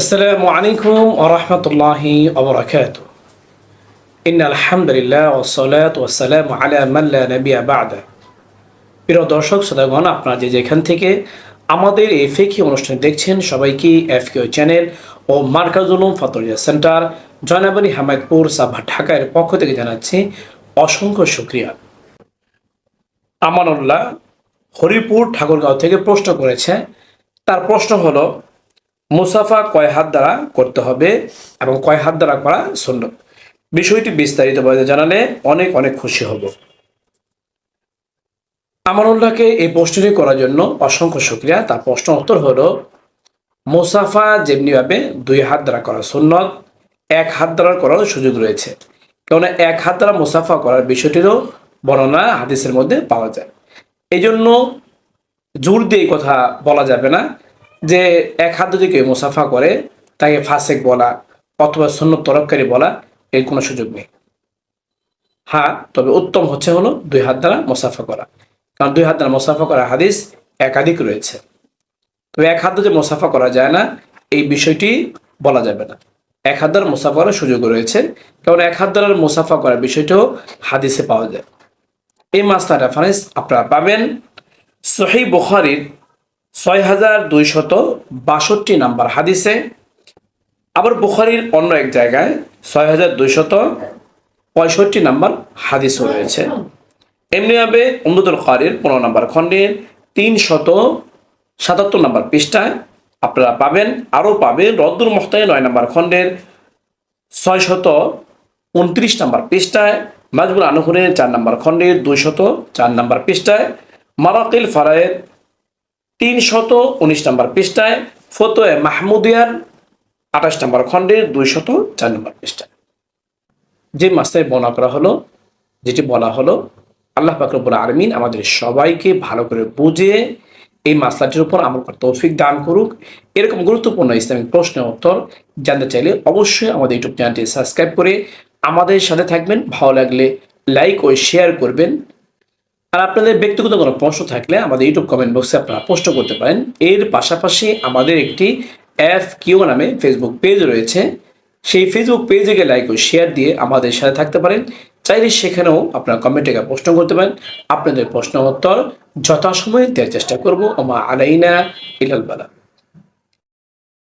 আসসালামু আলাইকুম ওরহমতুল্লাহি ওবরাকাত ইন আলহামদুলিল্লাহ ওসলাত ওসালাম আলা মাল্লা নবিয়া বাদে। প্রিয় দর্শক, শ্রোতাগণ, আপনারা যে যেখান থেকে আমাদের এই ফেকি অনুষ্ঠান দেখছেন, সবাইকে এফ কিউ চ্যানেল ও মার্কাজুলুম ফাতরিয়া সেন্টার জয়নাবানি হামায়তপুর সাভা ঢাকার পক্ষ থেকে জানাচ্ছি অসংখ্য সুক্রিয়া আমানুল্লাহ হরিপুর ঠাকুরগাঁও থেকে প্রশ্ন করেছে। তার প্রশ্ন হলো মুসাফা কয় হাত দ্বারা করতে হবে এবং কয় হাত দ্বারা করা সুন্নত? বিষয়টি বিস্তারিতভাবে জানালে অনেক অনেক খুশি হব। আমানুল্লাহকে এই প্রশ্নটি করার জন্য অসংখ্য শুক্রিয়া। তার প্রশ্ন উত্তর হলো, মুসাফা যেমনিভাবে দুই হাত দ্বারা করা সুন্নত, এক হাত দ্বারা করার সুযোগ রয়েছে। কেননা এক হাত দ্বারা মুসাফা করার বিষয়টিরও বর্ণনা হাদিসের মধ্যে পাওয়া যায়। এই জন্য জোর দিয়ে কথা বলা যাবে না। যে এক হাত যদি কেউ মুসাফা করে, তাকে ফাসেক বলা অথবা সৈন্য তরফকারী বলা, এর কোনো সুযোগ নেই। হ্যাঁ তবে উত্তম হচ্ছে হলো দুই হাত দ্বারা মুসাফা করা। কারণ দুই হাত দ্বারা মুসাফা করা হাদিস একাধিক রয়েছে। তবে এক হাত যে মুসাফা করা যায় না, এই বিষয়টি বলা যাবে না। এক হাত দ্বারা মুসাফা করার সুযোগ রয়েছে। কারণ এক হাত দ্বারা মুসাফা করার বিষয়টিও হাদিসে পাওয়া যায়। এই মাসটার রেফারেন্স আপনারা পাবেন। সহি বুখারির ছয় হাজার দুইশত বাষট্টি নাম্বার হাদিসে। আবার বুখারির অন্য এক জায়গায় ছয় হাজার দুইশত পঁয়ষট্টি নাম্বার হাদিসও রয়েছে। এমনিভাবে উমদুল কারির পনেরো নাম্বার খণ্ডের তিন শত সাতাত্তর নাম্বার পৃষ্ঠায় আপনারা পাবেন, আরও পাবেন রদ্দুল মোহতায় নয় নাম্বার খণ্ডের ছয় শত উনত্রিশ নাম্বার পৃষ্ঠায় মাজবুল আনহুরের চার নাম্বার খণ্ডের দুইশত চার নাম্বার পৃষ্ঠায়, মারাকিল ফারায়ের তিন শত উনিশ নম্বর পৃষ্ঠায় ফতোয়ে মাহমুদিয়ার আঠাশ নম্বর খণ্ডের দুই শত চার নম্বর পৃষ্ঠায়। যে মাসটায় বর্ণনা করা হলো, যেটি বলা হলো, আল্লাহ ফাকরবুল আরমিন আমাদের সবাইকে ভালো করে বুঝে এই মাসলাটির উপর আমল করার তৌফিক দান করুক। এরকম গুরুত্বপূর্ণ ইসলামিক প্রশ্নের উত্তর জানতে চাইলে অবশ্যই আমাদের ইউটিউব চ্যানেলটি সাবস্ক্রাইব করে আমাদের সাথে থাকবেন। ভালো লাগলে লাইক ও শেয়ার করবেন। আর আপনাদের ব্যক্তিগত কোনো প্রশ্ন থাকলে আমাদের ইউটিউব কমেন্ট বক্সে আপনারা প্রশ্ন করতে পারেন। এর পাশাপাশি আমাদের একটি এফ কিউ নামে ফেসবুক পেজ রয়েছে। সেই ফেসবুক পেজে গিয়ে লাইক ও শেয়ার দিয়ে আমাদের সাথে থাকতে পারেন। চাইলে সেখানেও আপনারা কমেন্টে প্রশ্ন করতে পারেন। আপনাদের প্রশ্ন উত্তর যথাসময়ে দেওয়ার চেষ্টা করব। আমা আলাইনা ইলাল বালা